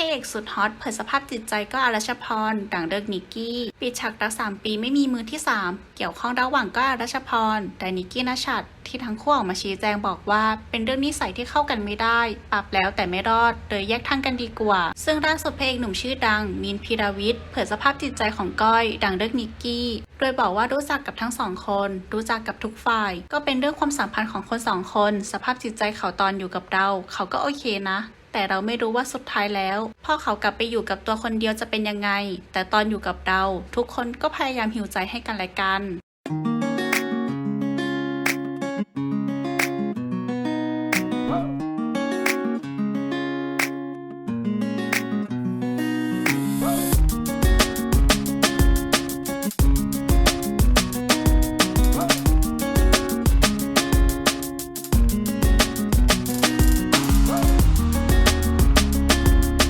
ระเอกสุดฮอตเผยสภาพจิตใจก็อรัชพรดังเลิกนิกกี้ ปิดฉากรักสามปีไม่มีมือที่ 3 เกี่ยวข้องระหว่างก็อรัชพรแต่นิกกี้นชัดที่ทั้งคู่ออกมาชี้แจงบอกว่า เป็นเรื่องนิสัยที่เข้ากันไม่ได้ ปรับแล้วแต่ไม่รอดเลยแยกทางกันดีกว่า ซึ่งล่าสุดเพระเอกหนุ่มชื่อดัง มีนพีรวิทย์เผยสภาพจิตใจของก้อย ดังเลิกนิกกี้ โดยบอกว่ารู้จักกับทั้งสองคน รู้จักกับทุกฝ่าย ก็เป็นเรื่องความสัมพันธ์ของคนสองคน สภาพจิตใจเขาตอนอยู่กับเรา เขาก็โอเคนะ แต่เราไม่รู้ว่าสุดท้ายแล้ว พ่อเขากลับไปอยู่กับตัวคนเดียวจะเป็นยังไง แต่ตอนอยู่กับเรา ทุกคนก็พยายามหิวใจให้กันและกัน